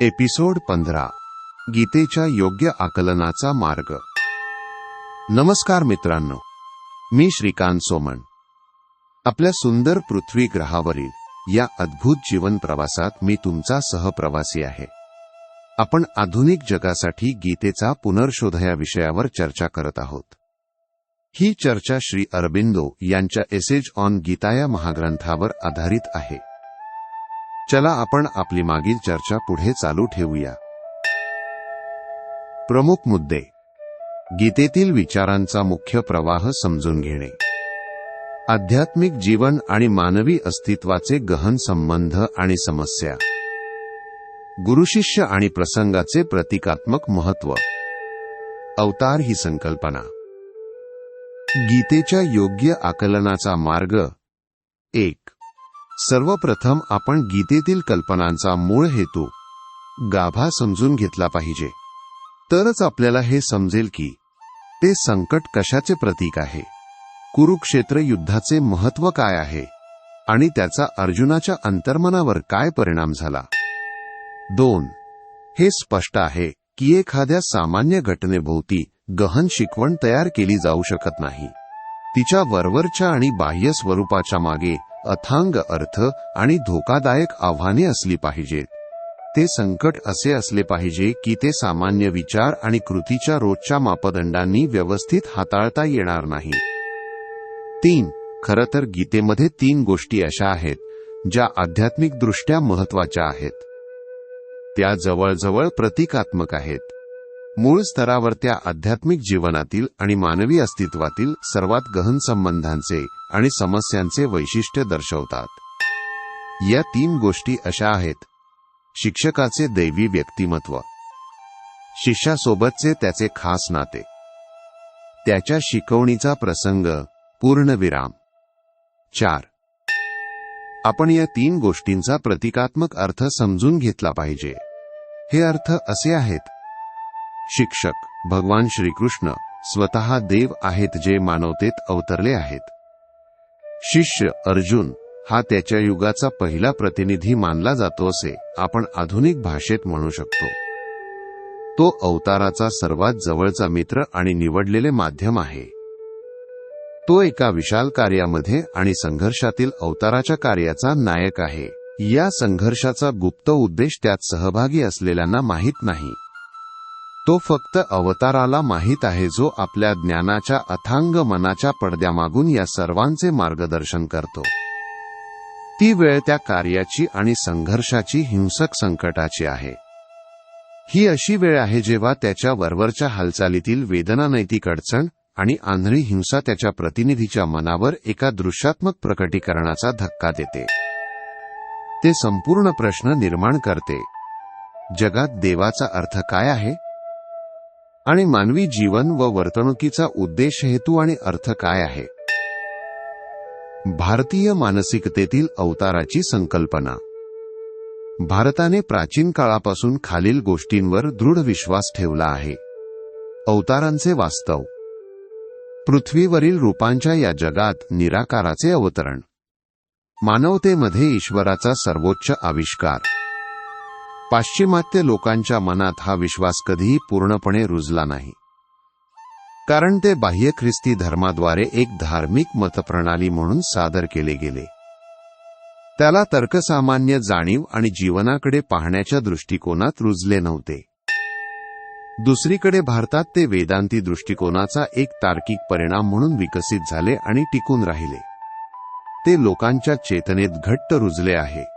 Episode पंधरा. गीतेच्या योग्य आकलनाचा मार्ग. नमस्कार मित्रांनो. मी श्रीकांत सोमण. आपल्या सुंदर पृथ्वी ग्रहावरील या अद्भुत जीवन प्रवासात मी तुमचा सहप्रवासी आहे. आपण आधुनिक जगासाठी गीतेचा पुनर्शोध या विषयावर चर्चा करत आहोत. ही चर्चा श्री अरबिंदो यांच्या एसेज ऑन गीता या महाग्रंथावर आधारित आहे. चला आपण आपली मागील चर्चा पुढे चालू ठेवूया. प्रमुख मुद्दे. गीतेतील विचारांचा मुख्य प्रवाह समजून घेणे. आध्यात्मिक जीवन आणि मानवी अस्तित्वाचे गहन संबंध आणि समस्या. गुरुशिष्य आणि प्रसंगाचे प्रतिकात्मक महत्त्व. अवतार ही संकल्पना. गीतेच्या योग्य आकलनाचा मार्ग एक. सर्वप्रथम आपण गीतेतील कल्पनांचा मूळ हेतू गाभा समजून घेतला पाहिजे. तरच आपल्याला हे समजेल की ते संकट कशाचे प्रतीक आहे? कुरुक्षेत्र युद्धाचे महत्त्व काय आहे? आणि त्याचा अर्जुनाच्या अंतर्मनावर काय परिणाम झाला? दोन हे स्पष्ट आहे की एखाद्या सामान्य घटनेभोवती गहन शिकवण तयार केली जाऊ शकत नाही. तिच्या वरवरच्या आणि बाह्य स्वरूपाच्या मागे अथांग अर्थ आणि धोकादायक आव्हाने असली पाहिजेत ते संकट असे असले पाहिजे की ते सामान्य विचार आणि कृतीच्या रोजच्या मापदंडांनी व्यवस्थित हाताळता येणार नाही. तीन खरं तर गीतेमध्ये तीन गोष्टी अशा आहेत ज्या आध्यात्मिकदृष्ट्या महत्त्वाच्या आहेत. त्या जवळजवळ प्रतिकात्मक आहेत. मूळ स्तरावर त्या आध्यात्मिक जीवनातील आणि मानवी अस्तित्वातील सर्वात गहन संबंधांचे आणि समस्यांचे वैशिष्ट्य दर्शवतात. या तीन गोष्टी अशा आहेत. शिक्षकाचे दैवी व्यक्तिमत्व. शिष्यासोबतचे त्याचे खास नाते. त्याच्या शिकवणीचा प्रसंग पूर्णविराम चार. आपण या तीन गोष्टींचा प्रतिकात्मक अर्थ समजून घेतला पाहिजे. हे अर्थ असे आहेत शिक्षक भगवान श्रीकृष्ण स्वतः देव आहेत जे मानवतेत अवतरले आहेत. शिष्य अर्जुन हा त्याच्या युगाचा पहिला प्रतिनिधी मानला जातो असे आपण आधुनिक भाषेत म्हणू शकतो. तो अवताराचा सर्वात जवळचा मित्र आणि निवडलेले माध्यम आहे. तो एका विशाल कार्यामध्ये आणि संघर्षातील अवताराच्या कार्याचा नायक आहे. या संघर्षाचा गुप्त उद्देश त्यात सहभागी असलेल्यांना माहीत नाही. तो फक्त अवताराला माहीत आहे जो आपल्या ज्ञानाच्या अथांग मनाच्या पडद्यामागून या सर्वांचे मार्गदर्शन करतो. ती वेळ त्या कार्याची आणि संघर्षाची हिंसक संकटाची आहे. ही अशी वेळ आहे जेव्हा त्याच्या वरवरच्या हालचालीतील वेदना नैतिक अडचण आणि आंधळी हिंसा त्याच्या प्रतिनिधीच्या मनावर एका दृश्यात्मक प्रकटीकरणाचा धक्का देते. ते संपूर्ण प्रश्न निर्माण करते. जगात देवाचा अर्थ काय आहे? आणि मानवी जीवन व वर्तणुकीचा उद्देश हेतू आणि अर्थ काय आहे? भारतीय मानसिकतेतील अवताराची संकल्पना. भारताने प्राचीन काळापासून खालील गोष्टींवर दृढ विश्वास ठेवला आहे. अवतारांचे वास्तव. पृथ्वीवरील रूपांच्या या जगात निराकाराचे अवतरण. मानवतेमध्ये ईश्वराचा सर्वोच्च आविष्कार. पाश्चिमात्य लोकांच्या मनात हा विश्वास कधीही पूर्णपणे रुजला नाही. कारण ते बाह्य ख्रिस्ती धर्माद्वारे एक धार्मिक मतप्रणाली म्हणून सादर केले गेले. त्याला तर्कसामान्य जाणीव आणि जीवनाकडे पाहण्याच्या दृष्टिकोनात रुजले नव्हते. दुसरीकडे भारतात ते वेदांती दृष्टिकोनाचा एक तार्किक परिणाम म्हणून विकसित झाले आणि टिकून राहिले. ते लोकांच्या चेतनेत घट्ट रुजले आहे.